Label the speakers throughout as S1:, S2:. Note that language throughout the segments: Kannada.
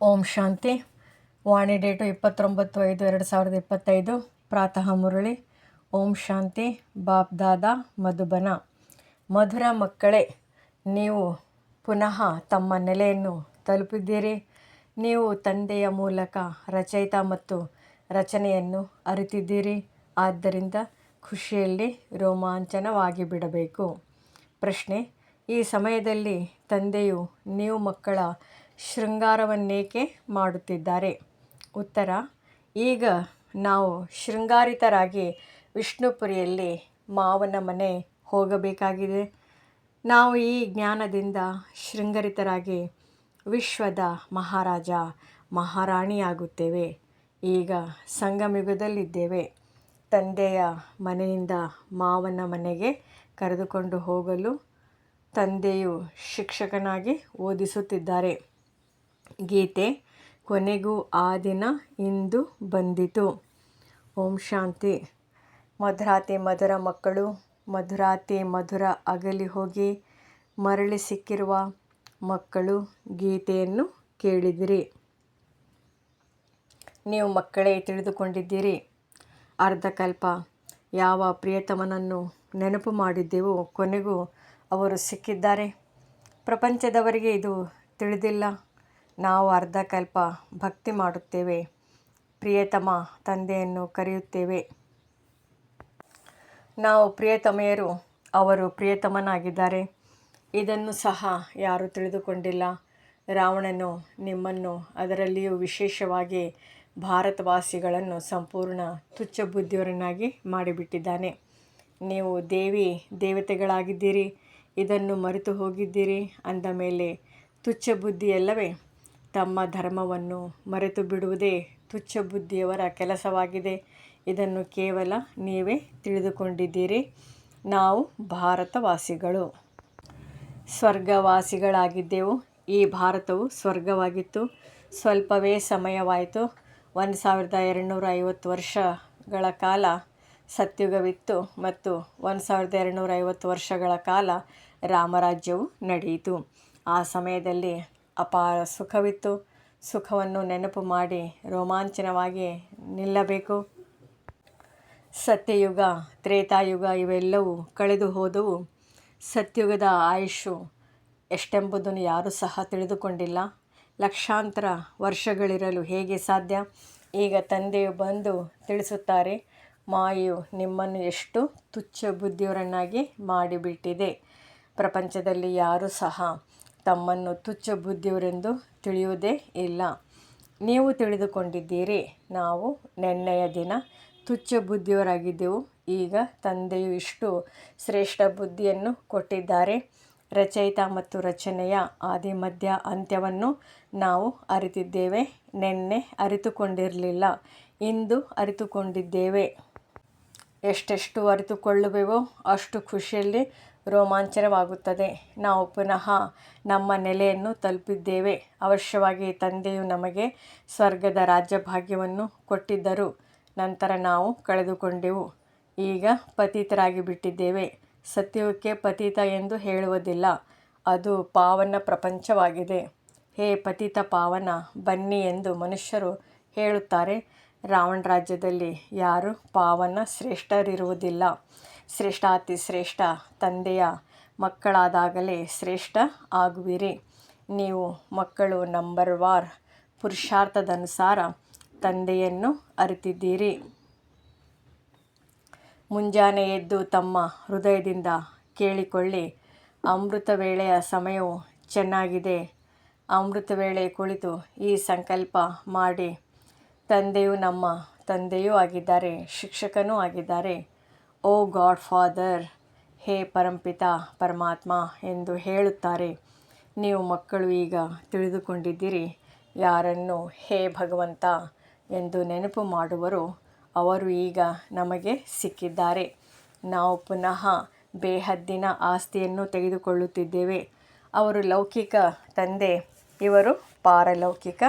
S1: ಓಂ ಶಾಂತಿ. ವಾಣಿ ಡೇಟು ಇಪ್ಪತ್ತೊಂಬತ್ತು ಐದು ಎರಡು ಸಾವಿರದ ಇಪ್ಪತ್ತೈದು. ಪ್ರಾತಃ ಮುರಳಿ. ಓಂ ಶಾಂತಿ. ಬಾಪ್ ದಾದಾ, ಮಧುಬನ. ಮಧುರ ಮಕ್ಕಳೇ, ನೀವು ಪುನಃ ತಮ್ಮ ನೆಲೆಯನ್ನು ತಲುಪಿದ್ದೀರಿ. ನೀವು ತಂದೆಯ ಮೂಲಕ ರಚಯಿತ ಮತ್ತು ರಚನೆಯನ್ನು ಅರಿತಿದ್ದೀರಿ. ಆದ್ದರಿಂದ ಖುಷಿಯಲ್ಲಿ ರೋಮಾಂಚನವಾಗಿ ಬಿಡಬೇಕು. ಪ್ರಶ್ನೆ, ಈ ಸಮಯದಲ್ಲಿ ತಂದೆಯು ನೀವು ಮಕ್ಕಳ ಶೃಂಗಾರವನ್ನೇಕೆ ಮಾಡುತ್ತಿದ್ದಾರೆ? ಉತ್ತರ, ಈಗ ನಾವು ಶೃಂಗಾರಿತರಾಗಿ ವಿಷ್ಣುಪುರಿಯಲ್ಲಿ ಮಾವನ ಮನೆ ಹೋಗಬೇಕಾಗಿದೆ. ನಾವು ಈ ಜ್ಞಾನದಿಂದ ಶೃಂಗರಿತರಾಗಿ ವಿಶ್ವದ ಮಹಾರಾಜ, ಮಹಾರಾಣಿಯಾಗುತ್ತೇವೆ. ಈಗ ಸಂಗಮಯುಗದಲ್ಲಿದ್ದೇವೆ ತಂದೆಯ ಮನೆಯಿಂದ ಮಾವನ ಮನೆಗೆ ಕರೆದುಕೊಂಡು ಹೋಗಲು ತಂದೆಯು ಶಿಕ್ಷಕನಾಗಿ ಓದಿಸುತ್ತಿದ್ದಾರೆ. ಗೀತೆ ಕೊನೆಗೂ ಆ ದಿನ ಇಂದು ಬಂದಿತು. ಓಂ ಶಾಂತಿ. ಮಧುರಾತಿ ಮಧುರ ಮಕ್ಕಳು, ಮಧುರಾತಿ ಮಧುರ ಅಗಲಿ ಹೋಗಿ ಮರಳಿ ಸಿಕ್ಕಿರುವ ಮಕ್ಕಳು ಗೀತೆಯನ್ನು ಕೇಳಿದಿರಿ. ನೀವು ಮಕ್ಕಳೇ ತಿಳಿದುಕೊಂಡಿದ್ದೀರಿ. ಅರ್ಧಕಲ್ಪ ಯಾವ ಪ್ರಿಯತಮನನ್ನು ನೆನಪು ಮಾಡಿದ್ದೆವೋ ಕೊನೆಗೂ ಅವರು ಸಿಕ್ಕಿದ್ದಾರೆ. ಪ್ರಪಂಚದವರಿಗೆ ಇದು ತಿಳಿದಿಲ್ಲ. ನಾವು ಅರ್ಧಕಲ್ಪ ಭಕ್ತಿ ಮಾಡುತ್ತೇವೆ. ಪ್ರಿಯತಮ ತಂದೆಯನ್ನು ಕರೆಯುತ್ತೇವೆ. ನಾವು ಪ್ರಿಯತಮೆಯರು, ಅವರು ಪ್ರಿಯತಮನಾಗಿದ್ದಾರೆ. ಇದನ್ನು ಸಹ ಯಾರೂ ತಿಳಿದುಕೊಂಡಿಲ್ಲ. ರಾವಣನು ನಿಮ್ಮನ್ನು ಅದರಲ್ಲಿಯೂ ವಿಶೇಷವಾಗಿ ಭಾರತವಾಸಿಗಳನ್ನು ಸಂಪೂರ್ಣ ತುಚ್ಛ ಬುದ್ಧಿಯವರನ್ನಾಗಿ ಮಾಡಿಬಿಟ್ಟಿದ್ದಾನೆ. ನೀವು ದೇವಿ, ದೇವತೆಗಳಾಗಿದ್ದೀರಿ. ಇದನ್ನು ಮರೆತು ಹೋಗಿದ್ದೀರಿ. ಅಂದ ಮೇಲೆ ತುಚ್ಛ ಬುದ್ಧಿಯಲ್ಲವೇ ತಮ್ಮ ಧರ್ಮವನ್ನು ಮರೆತು ಬಿಡುವುದೇ ತುಚ್ಛ ಬುದ್ಧಿಯವರ ಕೆಲಸವಾಗಿದೆ. ಇದನ್ನು ಕೇವಲ ನೀವೇ ತಿಳಿದುಕೊಂಡಿದ್ದೀರಿ. ನಾವು ಭಾರತವಾಸಿಗಳು. ಸ್ವರ್ಗವಾಸಿಗಳಾಗಿದ್ದೆವು. ಈ ಭಾರತವು ಸ್ವರ್ಗವಾಗಿತ್ತು. ಸ್ವಲ್ಪವೇ ಸಮಯವಾಯಿತು. ಒಂದು ಸಾವಿರದ ಎರಡುನೂರ ಐವತ್ತು ವರ್ಷಗಳ ಕಾಲ ಸತ್ಯುಗವಿತ್ತು ಮತ್ತು ಒಂದು ಸಾವಿರದ ಎರಡುನೂರ ಐವತ್ತು ವರ್ಷಗಳ ಕಾಲ ರಾಮರಾಜ್ಯವು ನಡೆಯಿತು. ಆ ಸಮಯದಲ್ಲಿ ಅಪಾರ ಸುಖವಿತ್ತು. ಸುಖವನ್ನು ನೆನಪು ಮಾಡಿ ರೋಮಾಂಚನವಾಗಿ ನಿಲ್ಲಬೇಕು. ಸತ್ಯಯುಗ, ತ್ರೇತಾಯುಗ ಇವೆಲ್ಲವೂ ಕಳೆದು ಹೋದವು. ಸತ್ಯುಗದ ಆಯುಷು ಎಷ್ಟೆಂಬುದನ್ನು ಯಾರೂ ಸಹ ತಿಳಿದುಕೊಂಡಿಲ್ಲ. ಲಕ್ಷಾಂತರ ವರ್ಷಗಳಿರಲು ಹೇಗೆ ಸಾಧ್ಯ? ಈಗ ತಂದೆಯು ಬಂದು ತಿಳಿಸುತ್ತಾರೆ ಮಾಯು ನಿಮ್ಮನ್ನು ಎಷ್ಟು ತುಚ್ಛ ಬುದ್ಧಿಯವರನ್ನಾಗಿ ಮಾಡಿಬಿಟ್ಟಿದೆ. ಪ್ರಪಂಚದಲ್ಲಿ ಯಾರೂ ಸಹ ತಮ್ಮನ್ನು ತುಚ್ಛ ಬುದ್ಧಿಯವರೆಂದು ತಿಳಿಯುವುದೇ ಇಲ್ಲ. ನೀವು ತಿಳಿದುಕೊಂಡಿದ್ದೀರಿ. ನಾವು ನೆನ್ನೆಯ ದಿನ ತುಚ್ಛ ಬುದ್ಧಿಯವರಾಗಿದ್ದೆವು. ಈಗ ತಂದೆಯು ಇಷ್ಟು ಶ್ರೇಷ್ಠ ಬುದ್ಧಿಯನ್ನು ಕೊಟ್ಟಿದ್ದಾರೆ. ರಚಯಿತ ಮತ್ತು ರಚನೆಯ ಆದಿ ಮಧ್ಯ ಅಂತ್ಯವನ್ನು ನಾವು ಅರಿತಿದ್ದೇವೆ. ನಿನ್ನೆ ಅರಿತುಕೊಂಡಿರಲಿಲ್ಲ. ಇಂದು ಅರಿತುಕೊಂಡಿದ್ದೇವೆ. ಎಷ್ಟೆಷ್ಟು ಅರಿತುಕೊಳ್ಳುವೆವೋ ಅಷ್ಟು ಖುಷಿಯಲ್ಲಿ ರೋಮಾಂಚನವಾಗುತ್ತದೆ. ನಾವು ಪುನಃ ನಮ್ಮ ನೆಲೆಯನ್ನು ತಲುಪಿದ್ದೇವೆ. ಅವಶ್ಯವಾಗಿ ತಂದೆಯು ನಮಗೆ ಸ್ವರ್ಗದ ರಾಜ್ಯಭಾಗ್ಯವನ್ನು ಕೊಟ್ಟಿದ್ದರು. ನಂತರ ನಾವು ಕಳೆದುಕೊಂಡೆವು. ಈಗ ಪತಿತರಾಗಿ ಬಿಟ್ಟಿದ್ದೇವೆ. ಸತ್ಯಕ್ಕೆ ಪತಿತ ಎಂದು ಹೇಳುವುದಿಲ್ಲ. ಅದು ಪಾವನ ಪ್ರಪಂಚವಾಗಿದೆ. ಹೇ ಪತಿತ ಪಾವನ, ಬನ್ನಿ ಎಂದು ಮನುಷ್ಯರು ಹೇಳುತ್ತಾರೆ. ರಾವಣ ರಾಜ್ಯದಲ್ಲಿ ಯಾರು ಪಾವನ ಶ್ರೇಷ್ಠರಿರುವುದಿಲ್ಲ. ಶ್ರೇಷ್ಠಾತಿ ಶ್ರೇಷ್ಠ ತಂದೆಯ ಮಕ್ಕಳಾದಾಗಲೇ ಶ್ರೇಷ್ಠ ಆಗುವಿರಿ. ನೀವು ಮಕ್ಕಳು ನಂಬರ್ ವಾರ್ ಪುರುಷಾರ್ಥದನುಸಾರ ತಂದೆಯನ್ನು ಅರಿತಿದ್ದೀರಿ. ಮುಂಜಾನೆ ಎದ್ದು ತಮ್ಮ ಹೃದಯದಿಂದ ಕೇಳಿಕೊಳ್ಳಿ, ಅಮೃತ ವೇಳೆಯ ಸಮಯವು ಚೆನ್ನಾಗಿದೆ. ಅಮೃತ ವೇಳೆ ಕುಳಿತು ಈ ಸಂಕಲ್ಪ ಮಾಡಿ. ತಂದೆಯು ನಮ್ಮ ತಂದೆಯೂ ಆಗಿದ್ದಾರೆ, ಶಿಕ್ಷಕನೂ ಆಗಿದ್ದಾರೆ. ಓ ಗಾಡ್ ಫಾದರ್, ಹೇ ಪರಂಪಿತ ಪರಮಾತ್ಮ ಎಂದು ಹೇಳುತ್ತಾರೆ. ನೀವು ಮಕ್ಕಳು ಈಗ ತಿಳಿದುಕೊಂಡಿದ್ದೀರಿ, ಯಾರನ್ನು ಹೇ ಭಗವಂತ ಎಂದು ನೆನಪು ಮಾಡುವರು, ಅವರು ಈಗ ನಮಗೆ ಸಿಕ್ಕಿದ್ದಾರೆ. ನಾವು ಪುನಃ ಬೇಹದ್ದಿನ ಆಸ್ತಿಯನ್ನು ತೆಗೆದುಕೊಳ್ಳುತ್ತಿದ್ದೇವೆ. ಅವರು ಲೌಕಿಕ ತಂದೆ, ಇವರು ಪಾರಲೌಕಿಕ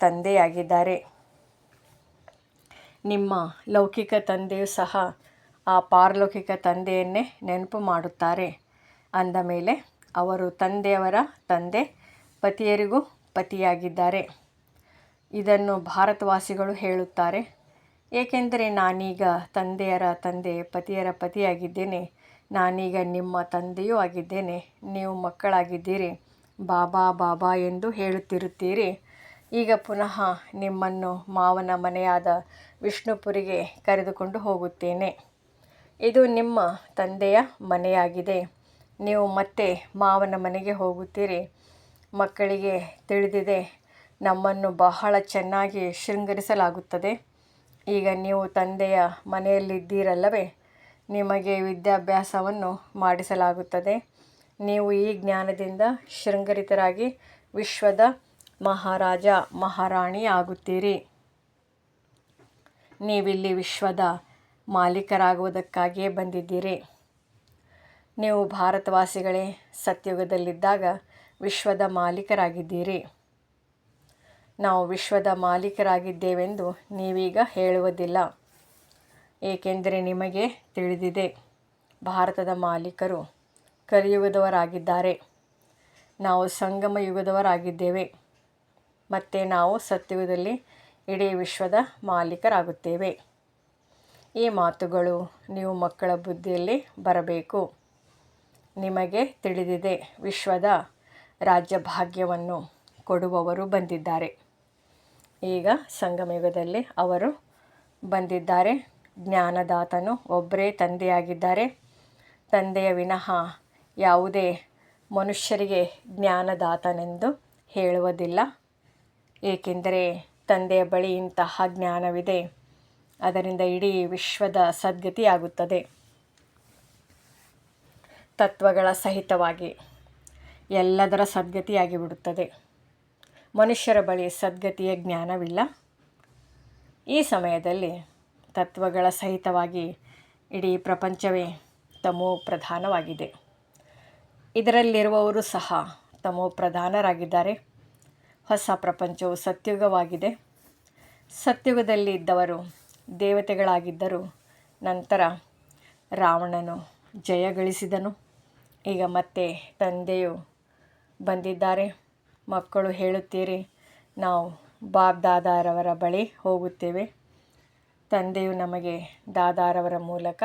S1: ತಂದೆಯಾಗಿದ್ದಾರೆ. ನಿಮ್ಮ ಲೌಕಿಕ ತಂದೆಯು ಸಹ ಆ ಪಾರಲೌಕಿಕ ತಂದೆಯನ್ನೇ ನೆನಪು ಮಾಡುತ್ತಾರೆ. ಅಂದ ಮೇಲೆ ಅವರು ತಂದೆಯವರ ತಂದೆ ಪತಿಯರಿಗೂ ಪತಿಯಾಗಿದ್ದಾರೆ. ಇದನ್ನು ಭಾರತವಾಸಿಗಳು ಹೇಳುತ್ತಾರೆ. ಏಕೆಂದರೆ ನಾನೀಗ ತಂದೆಯರ ತಂದೆ ಪತಿಯರ ಪತಿಯಾಗಿದ್ದೇನೆ. ನಾನೀಗ ನಿಮ್ಮ ತಂದೆಯೂ ಆಗಿದ್ದೇನೆ. ನೀವು ಮಕ್ಕಳಾಗಿದ್ದೀರಿ. ಬಾಬಾ ಬಾಬಾ ಎಂದು ಹೇಳುತ್ತಿರುತ್ತೀರಿ. ಈಗ ಪುನಃ ನಿಮ್ಮನ್ನು ಮಾವನ ಮನೆಯಾದ ವಿಷ್ಣುಪುರಿಗೆ ಕರೆದುಕೊಂಡು ಹೋಗುತ್ತೇನೆ. ಇದು ನಿಮ್ಮ ತಂದೆಯ ಮನೆಯಾಗಿದೆ. ನೀವು ಮತ್ತೆ ಮಾವನ ಮನೆಗೆ ಹೋಗುತ್ತೀರಿ. ಮಕ್ಕಳಿಗೆ ತಿಳಿದಿದೆ, ನಮ್ಮನ್ನು ಬಹಳ ಚೆನ್ನಾಗಿ ಶೃಂಗರಿಸಲಾಗುತ್ತದೆ. ಈಗ ನೀವು ತಂದೆಯ ಮನೆಯಲ್ಲಿದ್ದೀರಲ್ಲವೇ? ನಿಮಗೆ ವಿದ್ಯಾಭ್ಯಾಸವನ್ನು ಮಾಡಿಸಲಾಗುತ್ತದೆ. ನೀವು ಈ ಜ್ಞಾನದಿಂದ ಶೃಂಗರಿತರಾಗಿ ವಿಶ್ವದ ಮಹಾರಾಜ, ಮಹಾರಾಣಿ ಆಗುತ್ತೀರಿ. ನೀವಿಲ್ಲಿ ವಿಶ್ವದ ಮಾಲೀಕರಾಗುವುದಕ್ಕಾಗಿಯೇ ಬಂದಿದ್ದೀರಿ. ನೀವು ಭಾರತವಾಸಿಗಳೇ, ಸತ್ಯುಗದಲ್ಲಿದ್ದಾಗ ವಿಶ್ವದ ಮಾಲೀಕರಾಗಿದ್ದೀರಿ. ನಾವು ವಿಶ್ವದ ಮಾಲೀಕರಾಗಿದ್ದೇವೆಂದು ನೀವೀಗ ಹೇಳುವುದಿಲ್ಲ. ಏಕೆಂದರೆ ನಿಮಗೆ ತಿಳಿದಿದೆ, ಭಾರತದ ಮಾಲೀಕರು ಕಲಿಯುಗದವರಾಗಿದ್ದಾರೆ. ನಾವು ಸಂಗಮ ಯುಗದವರಾಗಿದ್ದೇವೆ. ಮತ್ತು ನಾವು ಸತ್ಯುಗದಲ್ಲಿ ಇಡೀ ವಿಶ್ವದ ಮಾಲೀಕರಾಗುತ್ತೇವೆ. ಈ ಮಾತುಗಳು ನೀವು ಮಕ್ಕಳ ಬುದ್ಧಿಯಲ್ಲಿ ಬರಬೇಕು. ನಿಮಗೆ ತಿಳಿದಿದೆ ವಿಶ್ವದ ರಾಜ್ಯ ಭಾಗ್ಯವನ್ನು ಕೊಡುವವರು ಬಂದಿದ್ದಾರೆ. ಈಗ ಸಂಗಮಯುಗದಲ್ಲಿ ಅವರು ಬಂದಿದ್ದಾರೆ. ಜ್ಞಾನದಾತನು ಒಬ್ಬರೇ ತಂದೆಯಾಗಿದ್ದಾರೆ. ತಂದೆಯ ವಿನಃ ಯಾವುದೇ ಮನುಷ್ಯರಿಗೆ ಜ್ಞಾನದಾತನೆಂದು ಹೇಳುವುದಿಲ್ಲ. ಏಕೆಂದರೆ ತಂದೆಯ ಬಳಿ ಇಂತಹ ಜ್ಞಾನವಿದೆ. ಅದರಿಂದ ಇಡೀ ವಿಶ್ವದ ಸದ್ಗತಿಯಾಗುತ್ತದೆ ತತ್ವಗಳ ಸಹಿತವಾಗಿ ಎಲ್ಲದರ ಸದ್ಗತಿಯಾಗಿ ಬಿಡುತ್ತದೆ ಮನುಷ್ಯರ ಬಳಿ ಸದ್ಗತಿಯ ಜ್ಞಾನವಿಲ್ಲ. ಈ ಸಮಯದಲ್ಲಿ ತತ್ವಗಳ ಸಹಿತವಾಗಿ ಇಡೀ ಪ್ರಪಂಚವೇ ತಮೋ ಪ್ರಧಾನವಾಗಿದೆ. ಇದರಲ್ಲಿರುವವರು ಸಹ ತಮೋ ಪ್ರಧಾನರಾಗಿದ್ದಾರೆ. ಹೊಸ ಪ್ರಪಂಚವು ಸತ್ಯುಗವಾಗಿದೆ. ಸತ್ಯುಗದಲ್ಲಿ ಇದ್ದವರು ದೇವತೆಗಳಾಗಿದ್ದರು. ನಂತರ ರಾವಣನು ಜಯಗಳಿಸಿದನು ಈಗ ಮತ್ತೆ ತಂದೆಯು ಬಂದಿದ್ದಾರೆ. ಮಕ್ಕಳು ಹೇಳುತ್ತೀರಿ, ನಾವು ಬಾಬ್ ದಾದಾರವರ ಬಳಿ ಹೋಗುತ್ತೇವೆ. ತಂದೆಯು ನಮಗೆ ದಾದಾರವರ ಮೂಲಕ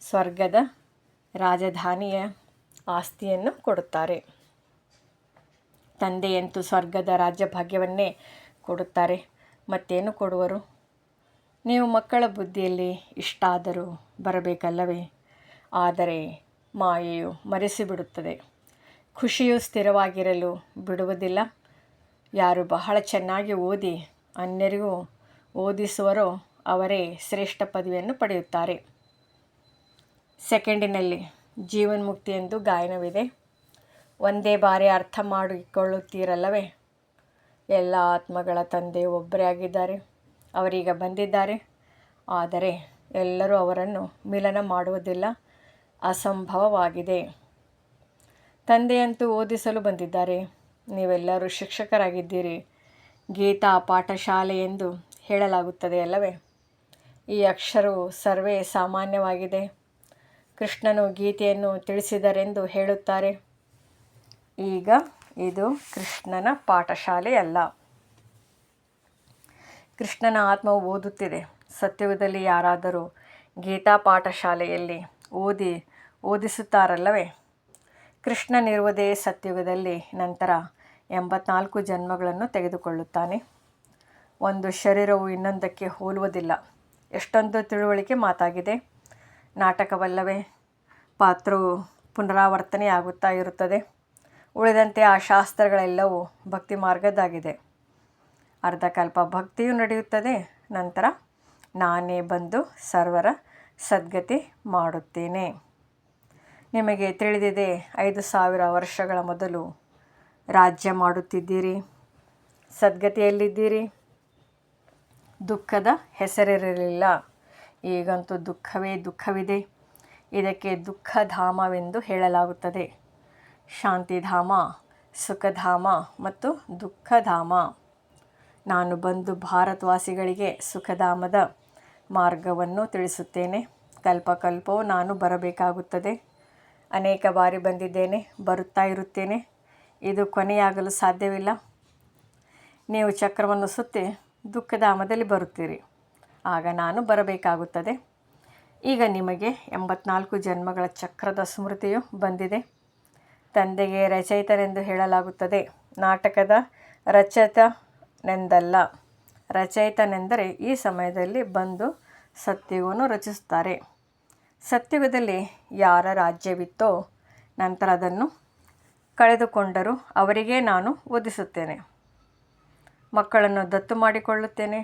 S1: ಸ್ವರ್ಗದ ರಾಜಧಾನಿಯ ಆಸ್ತಿಯನ್ನು ಕೊಡುತ್ತಾರೆ. ತಂದೆಯಂತೂ ಸ್ವರ್ಗದ ರಾಜ್ಯಭಾಗ್ಯವನ್ನೇ ಕೊಡುತ್ತಾರೆ. ಮತ್ತೇನು ಕೊಡುವರು? ನೀವು ಮಕ್ಕಳ ಬುದ್ಧಿಯಲ್ಲಿ ಇಷ್ಟಾದರೂ ಬರಬೇಕಲ್ಲವೇ? ಆದರೆ ಮಾಯೆಯು ಮರೆಸಿಬಿಡುತ್ತದೆ. ಖುಷಿಯು ಸ್ಥಿರವಾಗಿರಲು ಬಿಡುವುದಿಲ್ಲ. ಯಾರು ಬಹಳ ಚೆನ್ನಾಗಿ ಓದಿ ಅನ್ಯರಿಗೂ ಓದಿಸುವರೋ ಅವರೇ ಶ್ರೇಷ್ಠ ಪದವಿಯನ್ನು ಪಡೆಯುತ್ತಾರೆ. ಸೆಕೆಂಡಿನಲ್ಲಿ ಜೀವನ್ಮುಕ್ತಿ ಎಂದು ಗಾಯನವಿದೆ. ಒಂದೇ ಬಾರಿ ಅರ್ಥ ಮಾಡಿಕೊಳ್ಳುತ್ತೀರಲ್ಲವೇ? ಎಲ್ಲ ಆತ್ಮಗಳ ತಂದೆ ಒಬ್ಬರೇ ಆಗಿದ್ದಾರೆ. ಅವರೀಗ ಬಂದಿದ್ದಾರೆ. ಆದರೆ ಎಲ್ಲರೂ ಅವರನ್ನು ಮಿಲನ ಮಾಡುವುದಿಲ್ಲ. ಅಸಂಭವವಾಗಿದೆ. ತಂದೆಯಂತೂ ಓದಿಸಲು ಬಂದಿದ್ದಾರೆ. ನೀವೆಲ್ಲರೂ ಶಿಕ್ಷಕರಾಗಿದ್ದೀರಿ. ಗೀತಾ ಪಾಠಶಾಲೆ ಎಂದು ಹೇಳಲಾಗುತ್ತದೆ ಅಲ್ಲವೇ? ಈ ಅಕ್ಷರವು ಸರ್ವೇ ಸಾಮಾನ್ಯವಾಗಿದೆ. ಕೃಷ್ಣನು ಗೀತೆಯನ್ನು ತಿಳಿಸಿದರೆಂದು ಹೇಳುತ್ತಾರೆ. ಈಗ ಇದು ಕೃಷ್ಣನ ಪಾಠಶಾಲೆಯಲ್ಲ. ಕೃಷ್ಣನ ಆತ್ಮವು ಓದುತ್ತಿದೆ. ಸತ್ಯುಗದಲ್ಲಿ ಯಾರಾದರೂ ಗೀತಾ ಪಾಠಶಾಲೆಯಲ್ಲಿ ಓದಿ, ಓದಿಸುತ್ತಾರಲ್ಲವೇ? ಕೃಷ್ಣನಿರುವುದೇ ಸತ್ಯುಗದಲ್ಲಿ ನಂತರ ಎಂಬತ್ನಾಲ್ಕು ಜನ್ಮಗಳನ್ನು ತೆಗೆದುಕೊಳ್ಳುತ್ತಾನೆ. ಒಂದು ಶರೀರವು ಇನ್ನೊಂದಕ್ಕೆ ಹೋಲುವುದಿಲ್ಲ. ಎಷ್ಟೊಂದು ತಿಳುವಳಿಕೆ ಮಾತಾಗಿದೆ. ನಾಟಕವಲ್ಲವೇ? ಪಾತ್ರವು ಪುನರಾವರ್ತನೆಯಾಗುತ್ತಾ ಇರುತ್ತದೆ. ಉಳಿದಂತೆ ಆ ಶಾಸ್ತ್ರಗಳೆಲ್ಲವೂ ಭಕ್ತಿ ಮಾರ್ಗದ್ದಾಗಿದೆ ಅರ್ಧಕಲ್ಪ ಭಕ್ತಿಯು ನಡೆಯುತ್ತದೆ. ನಂತರ ನಾನೇ ಬಂದು ಸರ್ವರ ಸದ್ಗತಿ ಮಾಡುತ್ತೇನೆ. ನಿಮಗೆ ತಿಳಿದಿದೆ, ಐದು ಸಾವಿರ ವರ್ಷಗಳ ಮೊದಲು ರಾಜ್ಯ ಮಾಡುತ್ತಿದ್ದೀರಿ. ಸದ್ಗತಿಯಲ್ಲಿದ್ದೀರಿ. ದುಃಖದ ಹೆಸರಿರಲಿಲ್ಲ. ಈಗಂತೂ ದುಃಖವೇ ದುಃಖವಿದೆ. ಇದಕ್ಕೆ ದುಃಖಧಾಮವೆಂದು ಹೇಳಲಾಗುತ್ತದೆ. ಶಾಂತಿಧಾಮ, ಸುಖಧಾಮ ಮತ್ತು ದುಃಖಧಾಮ. ನಾನು ಬಂದು ಭಾರತವಾಸಿಗಳಿಗೆ ಸುಖಧಾಮದ ಮಾರ್ಗವನ್ನು ತಿಳಿಸುತ್ತೇನೆ. ಕಲ್ಪಕಲ್ಪವೂ ನಾನು ಬರಬೇಕಾಗುತ್ತದೆ. ಅನೇಕ ಬಾರಿ ಬಂದಿದ್ದೇನೆ, ಬರುತ್ತಾ ಇರುತ್ತೇನೆ. ಇದು ಕೊನೆಯಾಗಲು ಸಾಧ್ಯವಿಲ್ಲ. ನೀವು ಚಕ್ರವನ್ನು ಸುತ್ತಿ ದುಃಖಧಾಮದಲ್ಲಿ ಬರುತ್ತೀರಿ. ಆಗ ನಾನು ಬರಬೇಕಾಗುತ್ತದೆ. ಈಗ ನಿಮಗೆ ಎಂಬತ್ನಾಲ್ಕು ಜನ್ಮಗಳ ಚಕ್ರದ ಸ್ಮೃತಿಯು ಬಂದಿದೆ. ತಂದೆಗೆ ರಚಯಿತರೆಂದು ಹೇಳಲಾಗುತ್ತದೆ. ನಾಟಕದ ರಚಯಿತನೆಂದಲ್ಲ ರಚಯಿತನೆಂದರೆ ಈ ಸಮಯದಲ್ಲಿ ಬಂದು ಸತ್ಯವನ್ನು ರಚಿಸುತ್ತಾರೆ. ಸತ್ಯುಗದಲ್ಲಿ ಯಾರ ರಾಜ್ಯವಿತ್ತೋ ನಂತರ ಅದನ್ನು ಕಳೆದುಕೊಂಡರೂ ಅವರಿಗೇ ನಾನು ಓದಿಸುತ್ತೇನೆ ಮಕ್ಕಳನ್ನು ದತ್ತು ಮಾಡಿಕೊಳ್ಳುತ್ತೇನೆ.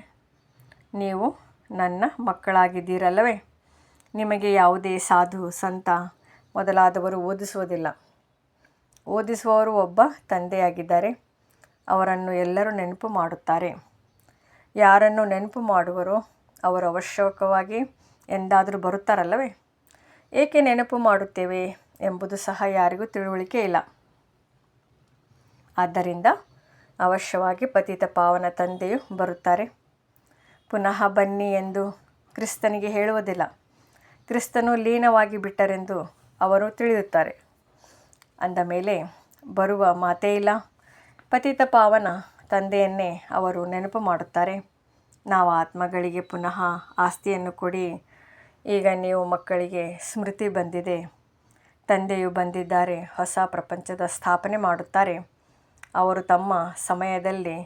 S1: ನೀವು ನನ್ನ ಮಕ್ಕಳಾಗಿದ್ದೀರಲ್ಲವೇ? ನಿಮಗೆ ಯಾವುದೇ ಸಾಧು, ಸಂತ ಮೊದಲಾದವರು ಓದಿಸುವುದಿಲ್ಲ. ಓದಿಸುವವರು ಒಬ್ಬ ತಂದೆಯಾಗಿದ್ದಾರೆ. ಅವರನ್ನು ಎಲ್ಲರೂ ನೆನಪು ಮಾಡುತ್ತಾರೆ. ಯಾರನ್ನು ನೆನಪು ಮಾಡುವರೋ ಅವರು ಅವಶ್ಯಕವಾಗಿ ಎಂದಾದರೂ ಬರುತ್ತಾರಲ್ಲವೇ? ಏಕೆ ನೆನಪು ಮಾಡುತ್ತೇವೆ ಎಂಬುದು ಸಹ ಯಾರಿಗೂ ತಿಳುವಳಿಕೆ ಇಲ್ಲ. ಆದ್ದರಿಂದ ಅವಶ್ಯವಾಗಿ ಪತಿತ ಪಾವನ ತಂದೆಯು ಬರುತ್ತಾರೆ. ಪುನಃ ಬನ್ನಿ ಎಂದು ಕ್ರಿಸ್ತನಿಗೆ ಹೇಳುವುದಿಲ್ಲ. ಕ್ರಿಸ್ತನು ಲೀನವಾಗಿ ಬಿಟ್ಟರೆಂದು ಅವರು ತಿಳಿಯುತ್ತಾರೆ. ಅಂದ ಮೇಲೆ, ಬರುವ ಮಾತೇ ಇಲ್ಲ. ಪತಿತ ಪಾವನ ತಂದೆಯನ್ನೇ ಅವರು ನೆನಪು ಮಾಡುತ್ತಾರೆ. ನಾವು ಆತ್ಮಗಳಿಗೆ ಪುನಃ ಆಸ್ತಿಯನ್ನು ಕೊಡಿ. ಈಗ ನೀವು ಮಕ್ಕಳಿಗೆ ಸ್ಮೃತಿ ಬಂದಿದೆ. ತಂದೆಯು ಬಂದಿದ್ದಾರೆ, ಹೊಸ ಪ್ರಪಂಚದ ಸ್ಥಾಪನೆ ಮಾಡುತ್ತಾರೆ. ಅವರು ತಮ್ಮ ಸಮಯದಲ್ಲಿ,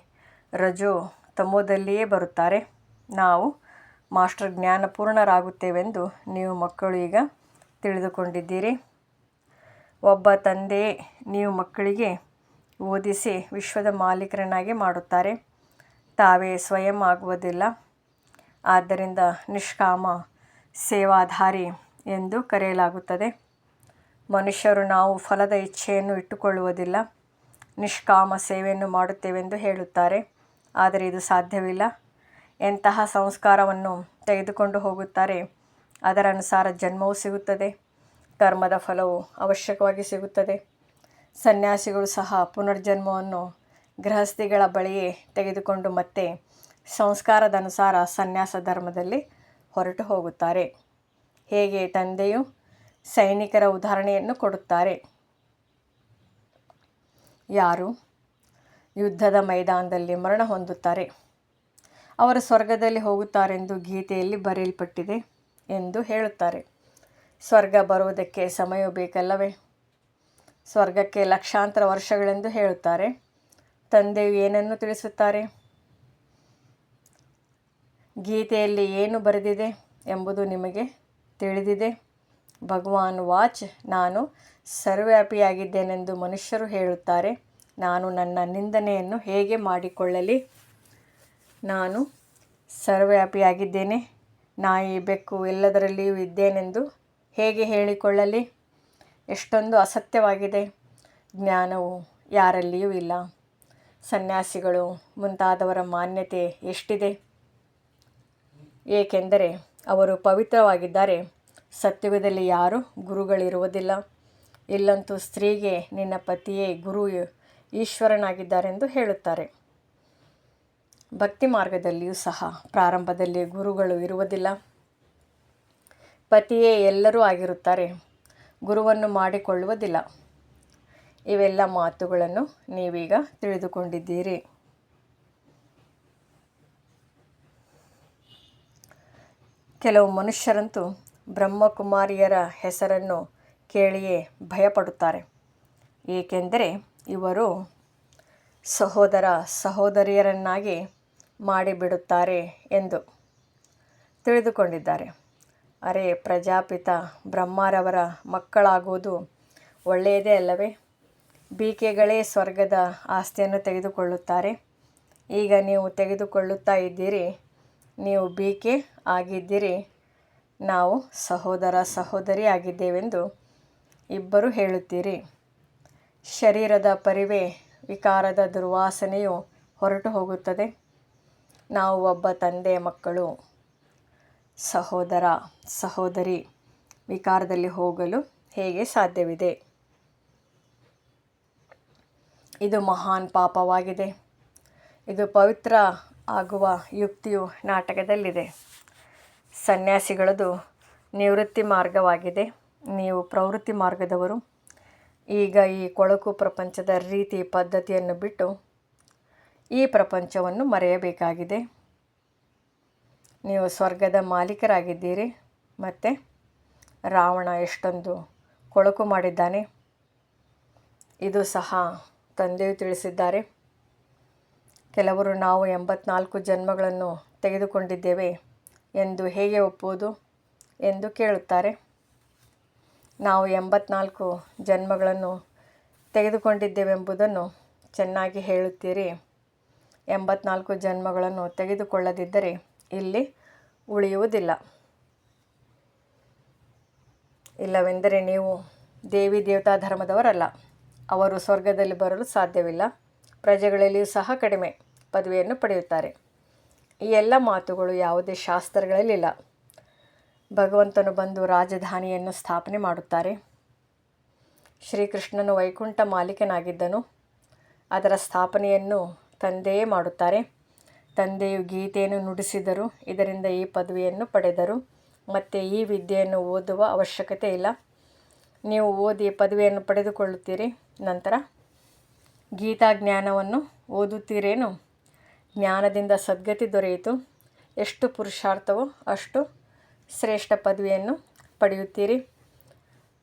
S1: ರಜೋ ತಮೋದಲ್ಲಿಯೇ ಬರುತ್ತಾರೆ. ನಾವು ಮಾಸ್ಟರ್ ಜ್ಞಾನಪೂರ್ಣರಾಗುತ್ತೇವೆಂದು ನೀವು ಮಕ್ಕಳು ಈಗ ತಿಳಿದುಕೊಂಡಿದ್ದೀರಿ. ಒಬ್ಬ ತಂದೆಯೇ ನೀವು ಮಕ್ಕಳಿಗೆ ಓದಿಸಿ ವಿಶ್ವದ ಮಾಲೀಕರನ್ನಾಗಿ ಮಾಡುತ್ತಾರೆ. ತಾವೇ ಸ್ವಯಂ ಆಗುವುದಿಲ್ಲ. ಆದ್ದರಿಂದ ನಿಷ್ಕಾಮ, ಸೇವಾಧಾರಿ ಎಂದು ಕರೆಯಲಾಗುತ್ತದೆ. ಮನುಷ್ಯರು ನಾವು ಫಲದ ಇಚ್ಛೆಯನ್ನು ಇಟ್ಟುಕೊಳ್ಳುವುದಿಲ್ಲ. ನಿಷ್ಕಾಮ ಸೇವೆಯನ್ನು ಮಾಡುತ್ತೇವೆಂದು ಹೇಳುತ್ತಾರೆ. ಆದರೆ ಇದು ಸಾಧ್ಯವಿಲ್ಲ. ಎಂತಹ ಸಂಸ್ಕಾರವನ್ನು ತೆಗೆದುಕೊಂಡು ಹೋಗುತ್ತಾರೆ, ಅದರ ಅನುಸಾರ ಜನ್ಮವು ಸಿಗುತ್ತದೆ. ಕರ್ಮದ ಫಲವು ಅವಶ್ಯಕವಾಗಿ ಸಿಗುತ್ತದೆ. ಸನ್ಯಾಸಿಗಳು ಸಹ ಪುನರ್ಜನ್ಮವನ್ನು ಗೃಹಸ್ಥಿಗಳ ಬಳಿಯೇ ತೆಗೆದುಕೊಂಡು ಮತ್ತೆ ಸಂಸ್ಕಾರದ ಅನುಸಾರ ಸನ್ಯಾಸ ಧರ್ಮದಲ್ಲಿ ಹೊರಟು ಹೋಗುತ್ತಾರೆ. ಹೇಗೆ ತಂದೆಯು ಸೈನಿಕರ ಉದಾಹರಣೆಯನ್ನು ಕೊಡುತ್ತಾರೆ? ಯಾರು ಯುದ್ಧದ ಮೈದಾನದಲ್ಲಿ ಮರಣ ಹೊಂದುತ್ತಾರೆ? ಅವರು ಸ್ವರ್ಗದಲ್ಲಿ ಹೋಗುತ್ತಾರೆಂದು ಗೀತೆಯಲ್ಲಿ ಬರೆಯಲ್ಪಟ್ಟಿದೆ ಎಂದು ಹೇಳುತ್ತಾರೆ. ಸ್ವರ್ಗ ಬರುವುದಕ್ಕೆ ಸಮಯ ಬೇಕಲ್ಲವೇ? ಸ್ವರ್ಗಕ್ಕೆ ಲಕ್ಷಾಂತರ ವರ್ಷಗಳೆಂದು ಹೇಳುತ್ತಾರೆ. ತಂದೆಯು ಏನನ್ನು ತಿಳಿಸುತ್ತಾರೆ? ಗೀತೆಯಲ್ಲಿ ಏನು ಬರೆದಿದೆ ಎಂಬುದು ನಿಮಗೆ ತಿಳಿದಿದೆ. ಭಗವಾನ್ ವಾಚ್, ನಾನು ಸರ್ವ್ಯಾಪಿಯಾಗಿದ್ದೇನೆಂದು ಮನುಷ್ಯರು ಹೇಳುತ್ತಾರೆ. ನಾನು ನನ್ನ ನಿಂದನೆಯನ್ನು ಹೇಗೆ ಮಾಡಿಕೊಳ್ಳಲಿ? ನಾನು ಸರ್ವ್ಯಾಪಿಯಾಗಿದ್ದೇನೆ ನಾಯಿ ಬೆಕ್ಕು ಎಲ್ಲದರಲ್ಲಿಯೂ ಇದ್ದೇನೆಂದು ಹೇಗೆ ಹೇಳಿಕೊಳ್ಳಲಿ? ಎಷ್ಟೊಂದು ಅಸತ್ಯವಾಗಿದೆ. ಜ್ಞಾನವು ಯಾರಲ್ಲಿಯೂ ಇಲ್ಲ. ಸನ್ಯಾಸಿಗಳು ಮುಂತಾದವರ ಮಾನ್ಯತೆ ಎಷ್ಟಿದೆ? ಏಕೆಂದರೆ ಅವರು ಪವಿತ್ರವಾಗಿದ್ದಾರೆ. ಸತ್ಯುಗದಲ್ಲಿ ಯಾರೂ ಗುರುಗಳಿರುವುದಿಲ್ಲ. ಇಲ್ಲಂತೂ ಸ್ತ್ರೀಗೆ ನಿನ್ನ ಪತಿಯೇ ಗುರು ಈಶ್ವರನಾಗಿದ್ದಾರೆಂದು ಹೇಳುತ್ತಾರೆ. ಭಕ್ತಿ ಮಾರ್ಗದಲ್ಲಿಯೂ ಸಹ ಪ್ರಾರಂಭದಲ್ಲಿ ಗುರುಗಳು ಇರುವುದಿಲ್ಲ. ಪತಿಯೇ ಎಲ್ಲರೂ ಆಗಿರುತ್ತಾರೆ. ಗುರುವನ್ನು ಮಾಡಿಕೊಳ್ಳುವುದಿಲ್ಲ. ಇವೆಲ್ಲ ಮಾತುಗಳನ್ನು ನೀವೀಗ ತಿಳಿದುಕೊಂಡಿದ್ದೀರಿ. ಕೆಲವು ಮನುಷ್ಯರಂತೂ ಬ್ರಹ್ಮಕುಮಾರಿಯರ ಹೆಸರನ್ನು ಕೇಳಿಯೇ ಭಯಪಡುತ್ತಾರೆ. ಏಕೆಂದರೆ ಇವರು ಸಹೋದರ ಸಹೋದರಿಯರನ್ನಾಗಿ ಮಾಡಿಬಿಡುತ್ತಾರೆ ಎಂದು ತಿಳಿದುಕೊಂಡಿದ್ದಾರೆ. ಅರೆ ಪ್ರಜಾಪಿತ ಬ್ರಹ್ಮರವರ ಮಕ್ಕಳಾಗುವುದು ಒಳ್ಳೆಯದೇ ಅಲ್ಲವೇ? ಬೀಕೆಗಳೇ ಸ್ವರ್ಗದ ಆಸ್ತಿಯನ್ನು ತೆಗೆದುಕೊಳ್ಳುತ್ತಾರೆ. ಈಗ ನೀವು ತೆಗೆದುಕೊಳ್ಳುತ್ತಾ ಇದ್ದೀರಿ, ನೀವು ಬೀಕೆ ಆಗಿದ್ದೀರಿ, ನಾವು ಸಹೋದರ ಸಹೋದರಿ ಆಗಿದ್ದೇವೆಂದು ಇಬ್ಬರು ಹೇಳುತ್ತೀರಿ. ಶರೀರದ ಪರಿವೆ ವಿಕಾರದ ದುರ್ವಾಸನೆಯು ಹೊರಟು ಹೋಗುತ್ತದೆ ನಾವು ಒಬ್ಬ ತಂದೆ ಮಕ್ಕಳು. ಸಹೋದರ, ಸಹೋದರಿ ವಿಕಾರದಲ್ಲಿ ಹೋಗಲು ಹೇಗೆ ಸಾಧ್ಯವಿದೆ? ಇದು ಮಹಾನ್ ಪಾಪವಾಗಿದೆ. ಇದು ಪವಿತ್ರ ಆಗುವ ಯುಕ್ತಿಯು ನಾಟಕದಲ್ಲಿದೆ. ಸನ್ಯಾಸಿಗಳದು ನಿವೃತ್ತಿ ಮಾರ್ಗವಾಗಿದೆ. ನೀವು ಪ್ರವೃತ್ತಿ ಮಾರ್ಗದವರು. ಈಗ ಈ ಕೊಳಕು ಪ್ರಪಂಚದ ರೀತಿ ಪದ್ಧತಿಯನ್ನು ಬಿಟ್ಟು ಈ ಪ್ರಪಂಚವನ್ನು ಮರೆಯಬೇಕಾಗಿದೆ. ನೀವು ಸ್ವರ್ಗದ ಮಾಲೀಕರಾಗಿದ್ದೀರಿ. ಮತ್ತು ರಾವಣ ಎಷ್ಟೊಂದು ಕೊಳಕು ಮಾಡಿದ್ದಾನೆ. ಇದು ಸಹ ತಂದೆಯು ತಿಳಿಸಿದ್ದಾರೆ. ಕೆಲವರು ನಾವು ಎಂಬತ್ನಾಲ್ಕು ಜನ್ಮಗಳನ್ನು ತೆಗೆದುಕೊಂಡಿದ್ದೇವೆ ಎಂದು ಹೇಗೆ ಒಪ್ಪುವುದು ಎಂದು ಕೇಳುತ್ತಾರೆ. ನಾವು ಎಂಬತ್ನಾಲ್ಕು ಜನ್ಮಗಳನ್ನು ತೆಗೆದುಕೊಂಡಿದ್ದೇವೆಂಬುದನ್ನು ಚೆನ್ನಾಗಿ ಹೇಳುತ್ತೀರಿ. ಎಂಬತ್ನಾಲ್ಕು ಜನ್ಮಗಳನ್ನು ತೆಗೆದುಕೊಳ್ಳದಿದ್ದರೆ ಇಲ್ಲಿ ಉಳಿಯುವುದಿಲ್ಲ. ಇಲ್ಲವೆಂದರೆ ನೀವು ದೇವಿ ದೇವತಾ ಧರ್ಮದವರಲ್ಲ. ಅವರು ಸ್ವರ್ಗದಲ್ಲಿ ಬರಲು ಸಾಧ್ಯವಿಲ್ಲ. ಪ್ರಜೆಗಳಲ್ಲಿಯೂ ಸಹ ಕಡಿಮೆ ಪದವಿಯನ್ನು ಪಡೆಯುತ್ತಾರೆ. ಈ ಎಲ್ಲ ಮಾತುಗಳು ಯಾವುದೇ ಶಾಸ್ತ್ರಗಳಲ್ಲಿಲ್ಲ. ಭಗವಂತನು ಬಂದು ರಾಜಧಾನಿಯನ್ನು ಸ್ಥಾಪನೆ ಮಾಡುತ್ತಾರೆ. ಶ್ರೀಕೃಷ್ಣನು ವೈಕುಂಠ ಮಾಲೀಕನಾಗಿದ್ದನು. ಅದರ ಸ್ಥಾಪನೆಯನ್ನು ತಂದೆಯೇ ಮಾಡುತ್ತಾರೆ. ತಂದೆಯು ಗೀತೆಯನ್ನು ನುಡಿಸಿದರು. ಇದರಿಂದ ಈ ಪದವಿಯನ್ನು ಪಡೆದರು. ಮತ್ತು ಈ ವಿದ್ಯೆಯನ್ನು ಓದುವ ಅವಶ್ಯಕತೆ ಇಲ್ಲ. ನೀವು ಓದಿ ಪದವಿಯನ್ನು ಪಡೆದುಕೊಳ್ಳುತ್ತೀರಿ. ನಂತರ, ಗೀತಾ ಜ್ಞಾನವನ್ನು ಓದುತ್ತೀರೇನು? ಜ್ಞಾನದಿಂದ ಸದ್ಗತಿ ದೊರೆಯಿತು. ಎಷ್ಟು ಪುರುಷಾರ್ಥವೋ ಅಷ್ಟು ಶ್ರೇಷ್ಠ ಪದವಿಯನ್ನು ಪಡೆಯುತ್ತೀರಿ.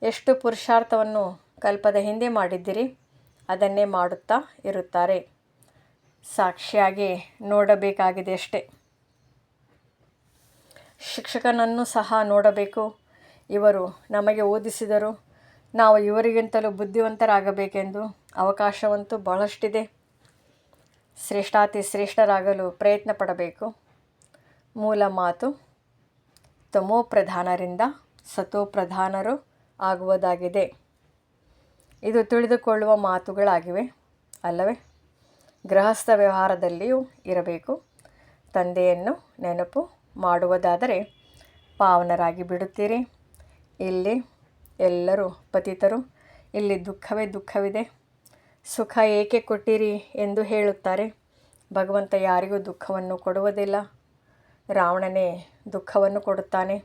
S1: ಎಷ್ಟು ಪುರುಷಾರ್ಥವನ್ನು ಕಲ್ಪದ ಹಿಂದೆ ಮಾಡಿದ್ದೀರಿ, ಅದನ್ನೇ ಮಾಡುತ್ತಾ ಇರುತ್ತಾರೆ. ಸಾಕ್ಷಿಯಾಗಿ ನೋಡಬೇಕಾಗಿದೆ ಅಷ್ಟೆ ಶಿಕ್ಷಕನನ್ನು ಸಹ ನೋಡಬೇಕು. ಇವರು ನಮಗೆ ಓದಿಸಿದರು. ನಾವು ಇವರಿಗಿಂತಲೂ ಬುದ್ಧಿವಂತರಾಗಬೇಕೆಂದು ಅವಕಾಶವಂತೂ ಬಹಳಷ್ಟಿದೆ. ಶ್ರೇಷ್ಠಾತಿ ಶ್ರೇಷ್ಠರಾಗಲು ಪ್ರಯತ್ನ ಪಡಬೇಕು. ಮೂಲ ಮಾತು, ತಮೋ ಪ್ರಧಾನರಿಂದ ಸತೋ ಪ್ರಧಾನರು ಆಗುವುದಾಗಿದೆ. ಇದು ತಿಳಿದುಕೊಳ್ಳುವ ಮಾತುಗಳಾಗಿವೆ, ಅಲ್ಲವೇ? ಗೃಹಸ್ಥ ವ್ಯವಹಾರದಲ್ಲಿಯೂ ಇರಬೇಕು. ತಂದೆಯನ್ನು ನೆನಪು ಮಾಡುವುದಾದರೆ, ಪಾವನರಾಗಿ ಬಿಡುತ್ತೀರಿ. ಇಲ್ಲಿ ಎಲ್ಲರೂ ಪತಿತರು, ಇಲ್ಲಿ ದುಃಖವೇ ದುಃಖವಿದೆ. ಸುಖ ಏಕೆ ಕೊಟ್ಟಿರಿ ಎಂದು ಹೇಳುತ್ತಾರೆ. ಭಗವಂತ ಯಾರಿಗೂ ದುಃಖವನ್ನು ಕೊಡುವುದಿಲ್ಲ. ರಾವಣನೇ ದುಃಖವನ್ನು ಕೊಡುತ್ತಾನೆ.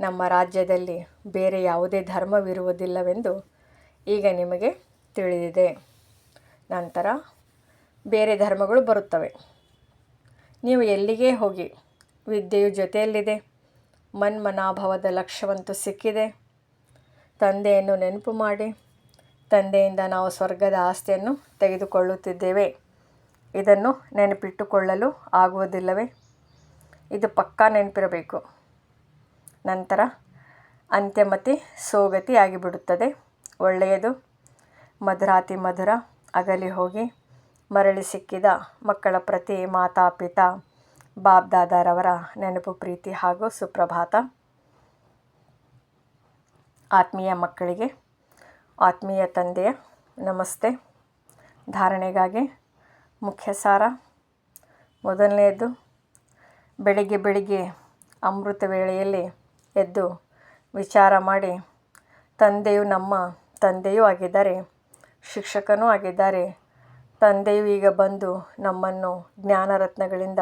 S1: ನಮ್ಮ ರಾಜ್ಯದಲ್ಲಿ ಬೇರೆ ಯಾವುದೇ ಧರ್ಮವಿರುವುದಿಲ್ಲವೆಂದು ಈಗ ನಿಮಗೆ ತಿಳಿದಿದೆ. ನಂತರ ಬೇರೆ ಧರ್ಮಗಳು ಬರುತ್ತವೆ. ನೀವು ಎಲ್ಲಿಗೆ ಹೋಗಿ? ವಿದ್ಯೆಯು ಜೊತೆಯಲ್ಲಿದೆ. ಮನ್ಮನಾಭವದ ಲಕ್ಷ್ಯವಂತೂ ಸಿಕ್ಕಿದೆ. ತಂದೆಯನ್ನು ನೆನಪು ಮಾಡಿ. ತಂದೆಯಿಂದ ನಾವು ಸ್ವರ್ಗದ ಆಸ್ತಿಯನ್ನು ತೆಗೆದುಕೊಳ್ಳುತ್ತಿದ್ದೇವೆ. ಇದನ್ನು ನೆನಪಿಟ್ಟುಕೊಳ್ಳಲು ಆಗುವುದಿಲ್ಲವೇ? ಇದು ಪಕ್ಕಾ ನೆನಪಿರಬೇಕು. ನಂತರ ಅಂತ್ಯಮತಿ ಸೋಗತಿ ಆಗಿಬಿಡುತ್ತದೆ ಒಳ್ಳೆಯದು. ಮಧುರಾತಿ ಮಧುರ, ಅಗಲಿ ಹೋಗಿ. ಮರಳಿ ಸಿಕ್ಕಿದ ಮಕ್ಕಳ ಪ್ರತಿ ಮಾತಾಪಿತಾ ಬಾಬ್ದಾದಾರವರ ನೆನಪು, ಪ್ರೀತಿ ಹಾಗೂ ಸುಪ್ರಭಾತ. ಆತ್ಮೀಯ ಮಕ್ಕಳಿಗೆ, ಆತ್ಮೀಯ ತಂದೆಯ ನಮಸ್ತೆ. ಧಾರಣೆಗಾಗಿ ಮುಖ್ಯ ಸಾರ ಮೊದಲನೆಯದು ಬೆಳಿಗ್ಗೆ ಬೆಳಿಗ್ಗೆ ಅಮೃತ ವೇಳೆಯಲ್ಲಿ ಎದ್ದು ವಿಚಾರ ಮಾಡಿ, ತಂದೆಯು ನಮ್ಮ ತಂದೆಯೂ ಆಗಿದ್ದಾರೆ, ಶಿಕ್ಷಕನೂ ಆಗಿದ್ದಾರೆ ತಂದೆಯು ಈಗ ಬಂದು ನಮ್ಮನ್ನು ಜ್ಞಾನರತ್ನಗಳಿಂದ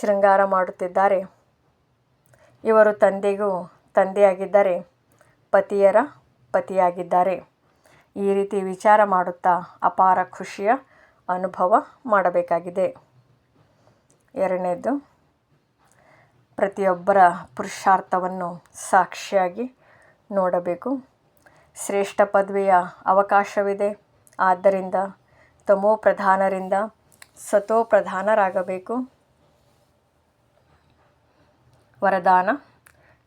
S1: ಶೃಂಗಾರ ಮಾಡುತ್ತಿದ್ದಾರೆ. ಇವರು ತಂದೆಗೂ ತಂದೆಯಾಗಿದ್ದರೆ ಪತಿಯರ ಪತಿಯಾಗಿದ್ದಾರೆ. ಈ ರೀತಿ ವಿಚಾರ ಮಾಡುತ್ತಾ ಅಪಾರ ಖುಷಿಯ ಅನುಭವ ಮಾಡಬೇಕಾಗಿದೆ. ಎರಡನೇದು, ಪ್ರತಿಯೊಬ್ಬರ ಪುರುಷಾರ್ಥವನ್ನು ಸಾಕ್ಷಿಯಾಗಿ ನೋಡಬೇಕು. ಶ್ರೇಷ್ಠ ಪದವಿಯ ಅವಕಾಶವಿದೆ. ಆದ್ದರಿಂದ ತಮೋ ಪ್ರಧಾನರಿಂದ ಸತೋ ಪ್ರಧಾನರಾಗಬೇಕು. ವರದಾನ,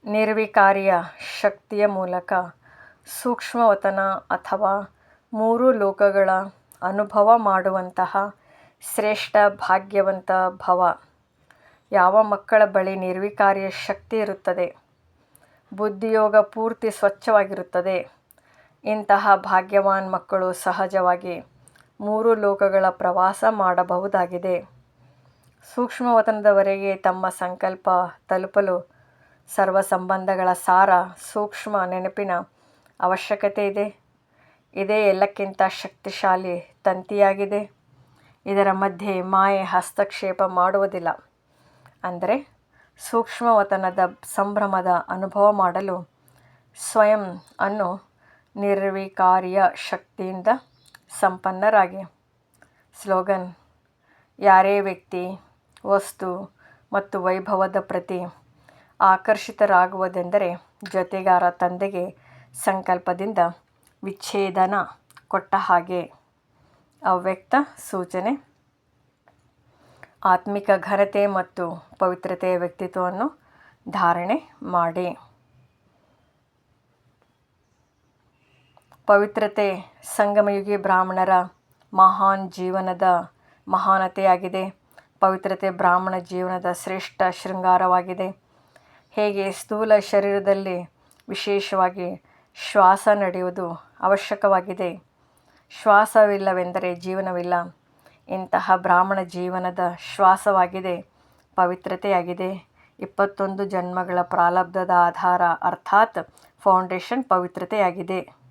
S1: ನಿರ್ವಿಕಾರಿಯ ಶಕ್ತಿಯ ಮೂಲಕ ಸೂಕ್ಷ್ಮವತನ ಅಥವಾ ಮೂರು ಲೋಕಗಳ ಅನುಭವ ಮಾಡುವಂತಹ ಶ್ರೇಷ್ಠ ಭಾಗ್ಯವಂತ ಭವ. ಯಾವ ಮಕ್ಕಳ ಬಳಿ ನಿರ್ವಿಕಾರಿಯ ಶಕ್ತಿ ಇರುತ್ತದೆ? ಬುದ್ಧಿಯೋಗ ಪೂರ್ತಿ ಸ್ವಚ್ಛವಾಗಿರುತ್ತದೆ. ಇಂತಹ ಭಾಗ್ಯವಾನ್ ಮಕ್ಕಳು ಸಹಜವಾಗಿ ಮೂರು ಲೋಕಗಳ ಪ್ರವಾಸ ಮಾಡಬಹುದಾಗಿದೆ. ಸೂಕ್ಷ್ಮವತನದವರೆಗೆ ತಮ್ಮ ಸಂಕಲ್ಪ ತಲುಪಲು ಸರ್ವ ಸಂಬಂಧಗಳ ಸಾರ, ಸೂಕ್ಷ್ಮ ನೆನಪಿನ ಅವಶ್ಯಕತೆ ಇದೆ. ಇದೇ ಎಲ್ಲಕ್ಕಿಂತ ಶಕ್ತಿಶಾಲಿ ತಂತಿಯಾಗಿದೆ. ಇದರ ಮಧ್ಯೆ ಮಾಯೆ, ಹಸ್ತಕ್ಷೇಪ ಮಾಡುವುದಿಲ್ಲ. ಅಂದರೆ ಸೂಕ್ಷ್ಮವತನದ ಸಂಭ್ರಮದ ಅನುಭವ ಮಾಡಲು ಸ್ವಯಂ ಅನ್ನು ನಿರ್ವಿಕಾರಿಯ ಶಕ್ತಿಯಿಂದ ಸಂಪನ್ನರಾಗಿ. ಸ್ಲೋಗನ್, ಯಾರೇ ವ್ಯಕ್ತಿ, ವಸ್ತು ಮತ್ತು ವೈಭವದ ಪ್ರತಿ ಆಕರ್ಷಿತರಾಗುವುದೆಂದರೆ ಜೊತೆಗಾರ ತಂದೆಗೆ ಸಂಕಲ್ಪದಿಂದ ವಿಚ್ಛೇದನ ಕೊಟ್ಟ ಹಾಗೆ. ಅವ್ಯಕ್ತ ಸೂಚನೆ. ಆತ್ಮಿಕ ಘನತೆ ಮತ್ತು ಪವಿತ್ರತೆಯ ವ್ಯಕ್ತಿತ್ವವನ್ನು ಧಾರಣೆ ಮಾಡಿ. ಪವಿತ್ರತೆ ಸಂಗಮಯುಗಿ ಬ್ರಾಹ್ಮಣರ ಮಹಾನ್ ಜೀವನದ ಮಹಾನತೆಯಾಗಿದೆ. ಪವಿತ್ರತೆ ಬ್ರಾಹ್ಮಣ ಜೀವನದ ಶ್ರೇಷ್ಠ ಶೃಂಗಾರವಾಗಿದೆ. ಹೇಗೆ ಸ್ಥೂಲ ಶರೀರದಲ್ಲಿ ವಿಶೇಷವಾಗಿ ಶ್ವಾಸ ನಡೆಯುವುದು ಅವಶ್ಯಕವಾಗಿದೆ. ಶ್ವಾಸವಿಲ್ಲವೆಂದರೆ ಜೀವನವಿಲ್ಲ. ಇಂತಹ ಬ್ರಾಹ್ಮಣ ಜೀವನದ ಶ್ವಾಸವಾಗಿದೆ, ಪವಿತ್ರತೆಯಾಗಿದೆ. ಇಪ್ಪತ್ತೊಂದು ಜನ್ಮಗಳ ಪ್ರಾರಬ್ಧದ ಆಧಾರ ಅರ್ಥಾತ್ ಫೌಂಡೇಶನ್ ಪವಿತ್ರತೆಯಾಗಿದೆ.